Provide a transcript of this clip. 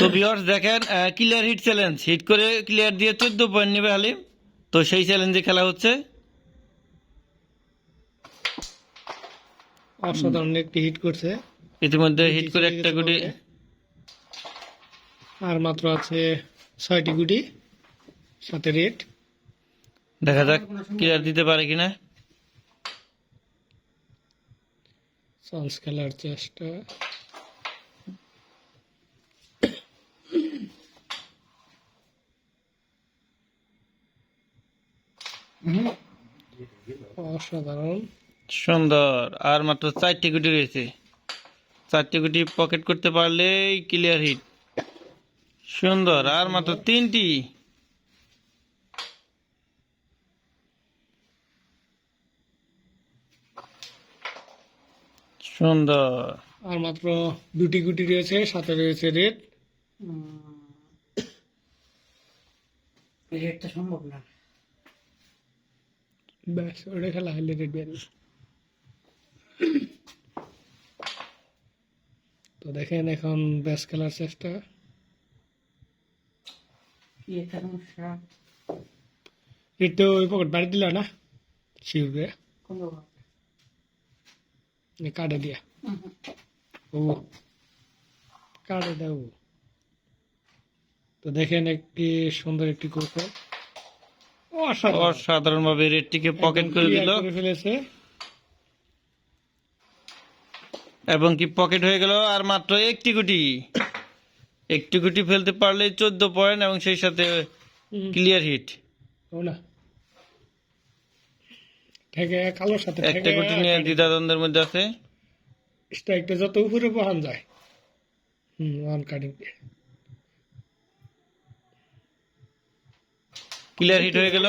তো ভিউয়ার্স দেখেন clear hit challenge hit করে ক্লিয়ার দিয়ে চোদ্দ পয়েন্ট নেবে হালিম। তো সেই চ্যালেঞ্জে খেলা হচ্ছে। অসাধারণ একটি হিট করছে। ইতিমধ্যে হিট করে একটা গুটি। আর মাত্র আছে ছয়টি গুটি সাথে রেট দেখা যাক ক্লিয়ার দিতে পারে কিনা। চান্স খেলার চেষ্টা। অসাধারণ। সুন্দর। আর মাত্র চারটি গুটি রয়েছে। চারটি গুটি পকেট করতে পারলেই ক্লিয়ার হিট সুন্দর। আর মাত্র তিনটি। সুন্দর। আর মাত্র দুটি গুটি রয়েছে সাথে রয়েছে রেড রেটটা সম্ভব না। ব্যাস ওটা খেলা রেড বেল তো দেখেন এখন ব্যাস খেলার চেষ্টা। একটা ওই পকেট বাড়ি দিল না? শিউরে। কাটে দিয়া। ও কাটে দাও। তো দেখেন একটি সুন্দর একটি কৌশল অসাধারণ। ভাবে রেডটিকে পকেট করে দিল। ফেলেছে। এবং কি পকেট হয়ে গেল আর মাত্র একটি গুটি। একটি গুটি ফেলতে পারলে চোদ্দ পয়েন্ট এবং সেই সাথে ক্লিয়ার হিট। কালোর সাথে একটা গুটি নিয়ে দ্বিধাদ্বন্দ্বের মধ্যে আছে। স্ট্রাইকটা যত উপরে বহান যায়। হুম ওয়ান কাটিং ক্লিয়ার হিট হয়ে গেল।